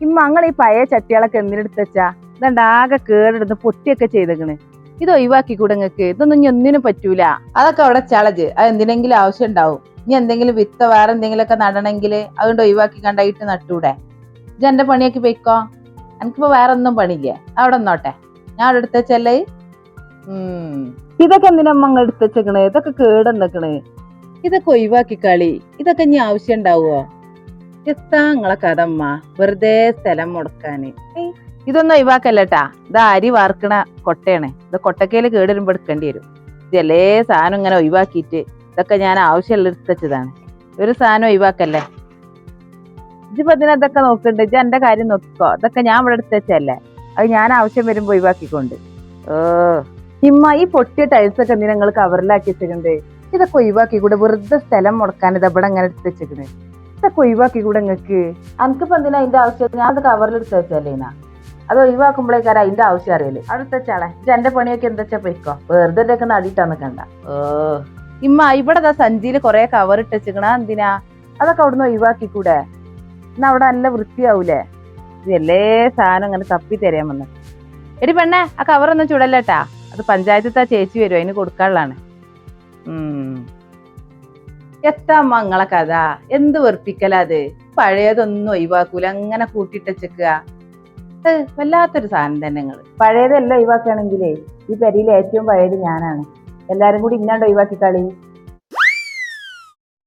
ഇമ്മ അങ്ങൾ ഈ പഴയ ചട്ടികളൊക്കെ എന്തിനെടുത്ത് വെച്ചാ? ഇതണ്ട ആകെ കേടെടുത്ത് പൊട്ടിയൊക്കെ ചെയ്തേക്കണ്. ഇത് ഒഴിവാക്കി കൂടെ നിങ്ങൾക്ക് ഇതൊന്നും ഇനി ഒന്നിനും പറ്റൂല. അതൊക്കെ അവിടെ ചളജ്. അത് എന്തിനെങ്കിലും ആവശ്യം ഉണ്ടാവും. ഇനി എന്തെങ്കിലും വിത്ത വേറെ എന്തെങ്കിലും ഒക്കെ നടണമെങ്കിൽ അതുകൊണ്ട് ഒഴിവാക്കി കണ്ടായിട്ട് നട്ടൂടെ. ഇത് എന്റെ പണിയൊക്കെ പോയിക്കോ? എനിക്കിപ്പോ വേറെ ഒന്നും പണിയില്ലേ. അവിടെ നിന്നോട്ടെ. ഞാൻ അവിടെ എടുത്ത് ഉം. ഇതൊക്കെ എന്തിനാ അമ്മ എടുത്ത് വെച്ചേക്കണേ? ഇതൊക്കെ കേടെന്നേക്കണേ ഇതൊക്കെ ഒഴിവാക്കി കളി. ഇതൊക്കെ ഇനി ആവശ്യം ഉണ്ടാവുമോ നിങ്ങളെ കഥമ്മ. വെറുതെ സ്ഥലം മുടക്കാന്. ഇതൊന്നും ഒഴിവാക്കല്ലട്ടാ. ഇത് അരി വാർക്കണ കൊട്ടയാണ്. ഇത് കൊട്ടക്കയിൽ കേടുവരുമ്പോ എടുക്കേണ്ടി വരും. ഇതല്ലേ സാധനം ഇങ്ങനെ ഒഴിവാക്കിയിട്ട് ഇതൊക്കെ ഞാൻ ആവശ്യമുള്ള എടുത്തതാണ് ഒരു സാധനം ഒഴിവാക്കല്ലേ? ഇതിപ്പോ ഇതിനെ നോക്കണ്ട. ഇജ്ജ് എന്റെ കാര്യം നോക്കിക്കോ. ഇതൊക്കെ ഞാൻ ഇവിടെ എടുത്തല്ലേ അത് ഞാൻ ആവശ്യം വരുമ്പോ ഒഴിവാക്കിക്കൊണ്ട്. ഓ ഇമ്മ ഈ പൊട്ടിയ ടൈൽസ് ഒക്കെ എന്തിനാ നിങ്ങൾ കവറിലാക്കി വെച്ചിട്ടുണ്ട് ഇതൊക്കെ ഒഴിവാക്കി കൂടെ വെറുതെ സ്ഥലം മുടക്കാൻ ഇത് ഇവിടെ അങ്ങനെ എടുത്ത് വെച്ചിട്ടുണ്ട് ഇതൊക്കെ ഒഴിവാക്കി കൂടെ നിങ്ങൾക്ക് എനിക്കിപ്പോ എന്തിനാ അതിന്റെ ആവശ്യം? ഞാൻ അത് കവറിൽ എടുത്ത് വെച്ചല്ലേനാ അത് ഒഴിവാക്കുമ്പോഴേക്കാരം അതിന്റെ ആവശ്യം അറിയല്ലേ അടുത്ത ഇത് എന്റെ പണിയൊക്കെ എന്താ വെച്ചാ പോയിക്കോ? വെറുതെ ഒക്കെ നടിയിട്ടാ നിക്കണ്ട. ഓ. ഇമ്മ ഇവിടെ ദാ സഞ്ചിയിൽ കൊറേ കവർ ഇട്ട് വെച്ചിക്കണ. എന്തിനാ? അതൊക്കെ അവിടുന്ന് ഒഴിവാക്കി കൂടെ? എന്നാ അവിടെ നല്ല വൃത്തിയാവൂലേ? ഇതെല്ലേ സാധനം ഇങ്ങനെ തപ്പി തരാൻ വന്ന്. എടി പെണ്ണേ ആ കവറൊന്നും ചുടല്ലേട്ടാ. അത് പഞ്ചായത്തിത്തെ ചേച്ചി വരും അതിന് കൊടുക്കാനുള്ളതാണ്. ഉം എത്താ മങ്ങളെ കഥ. എന്ത് വെറുപ്പിക്കലാ അത്? പഴയതൊന്നും ഒഴിവാക്കൂല. അങ്ങനെ കൂട്ടിട്ടച്ചേക്കുക. വല്ലാത്തൊരു സാധനം തന്നെ നിങ്ങൾ. പഴയതെല്ലാം ഒഴിവാക്കുകയാണെങ്കിലേ ഈ പെരിയിൽ ഏറ്റവും പഴയത് ഞാനാണ്. എല്ലാരും കൂടി ഇന്നാണ്ട് ഒഴിവാക്കി കളി